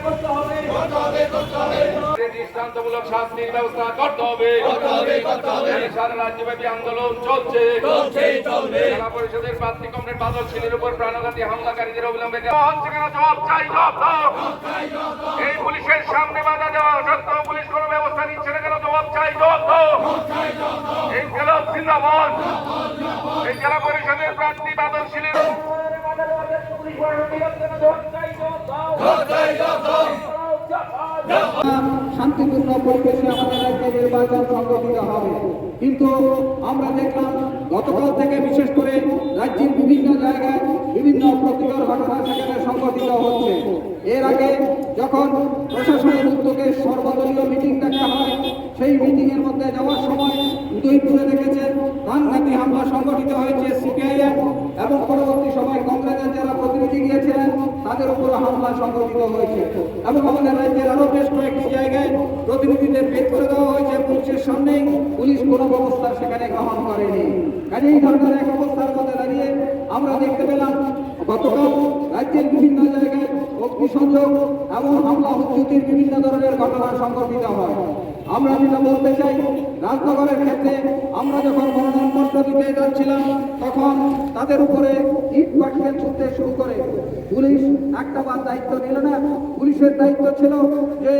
করতে হবে। করতে হবে। চাই চাই দৃষ্টান্তমূলক শাস্তির ব্যবস্থা করতে হবে। করতে হবে করতে হবে। এই সারা রাজ্যব্যাপী আন্দোলন চলছে। চলছে জেলা পরিষদের প্রার্থী কমরেড বাদল শিলের উপর প্রাণঘাতী হামলাকারীদের অবিলম্বে জবাব চাই জবাব দাও। এই পুলিশের সামনে বাধা দেওয়া সত্ত্বেও পুলিশ কোনো ব্যবস্থা নিচ্ছে না কেন? জবাব চাই জবাব এই জেলা জিন্দাবাদ। এই জেলা পরিষদের প্রার্থী বাদল চাই জবাব দাও। আমাদের কিন্তু আমরা দেখলাম থেকে বিশেষ করে রাজ্যের বিভিন্ন জায়গায় বিভিন্ন ঘটনা সেখানে এর আগে যখন মিটিং ডাকা হয়, সেই মিটিং এর মধ্যে যাওয়ার সময় উদয়পুরে দেখেছেন হামলা সংগঠিত হয়েছে সিপিআইএম এবং পরবর্তী সময় কংগ্রেসের যারা প্রতিনিধি গিয়েছিলেন, তাদের উপর হামলা সংগঠিত হয়েছে। এবং আমাদের রাজ্যের আরও বেশ জায়গায় প্রতিনিধিদের করে দেওয়া হয়েছে পুলিশের সামনে। পুলিশ কোনো ব্যবস্থা সেখানে গ্রহণ করেনি। কাজে এই ধরনের এক অবস্থার মধ্যে দাঁড়িয়ে আমরা দেখতে পেলাম, গতকাল রাজ্যের বিভিন্ন জায়গায় অগ্নিসংযোগ এবং হামলা হুজ্জুতির বিভিন্ন ধরনের ঘটনা সংঘটিত আমরা যেটা বলতে চাই, রাজনগরের ক্ষেত্রে আমরা যখন মনোনয়নপত্র দিতে যাচ্ছিলাম, তখন তাদের উপরে ইট পাটকেল ছুটতে শুরু করে। পুলিশ একটা বার দায়িত্ব নিল না, পুলিশের দায়িত্ব ছিল যে,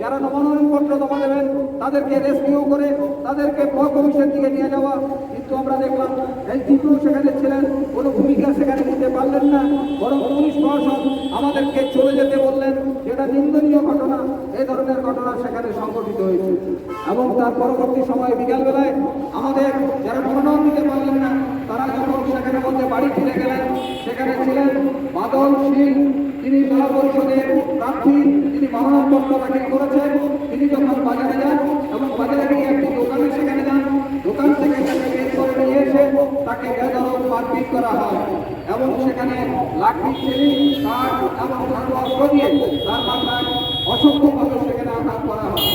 যারা মনোনয়ন পত্র জমা দেবেন, তাদেরকে রেস্কিউ করে তাদেরকে ব্লক অফিসের দিকে নিয়ে যাওয়া। কিন্তু আমরা দেখলাম এসডিপিও সেখানে ছিলেন, কোনো ভূমিকা সেখানে নিতে পারলেন না। বরং পুলিশ প্রশাসন আমাদেরকে চলে যেতে বললেন। যেটা নিন্দনীয় ঘটনা। এ ধরনের ঘটনা সেখানে সংঘটিত হয়েছে। এবং তার পরবর্তী সময় বিকালবেলায় আমাদের যারা মনোনয়ন দিতে পারলেন না, তারা যখন সেখানে মধ্যে বাড়ি ফিরে গেলেন, সেখানে ছিলেন বাদল সিং। তিনি জেলা পরিষদের প্রার্থী, তিনি মনোনয়নপত্র দাখিল করেছেন। তিনি যখন বাজারে যান এবং বাজারে গিয়ে একটি দোকানে সেখানে যান, দোকান থেকে তাকে বের করে নিয়ে এসে তাকে মারপিট করা হয়। এবং সেখানে লাঠি ছেলে কাঠ এবং ধারোয়া দিয়ে তার মাথায় অসংখ্যভাবে সেখানে আঘাত করা হয়।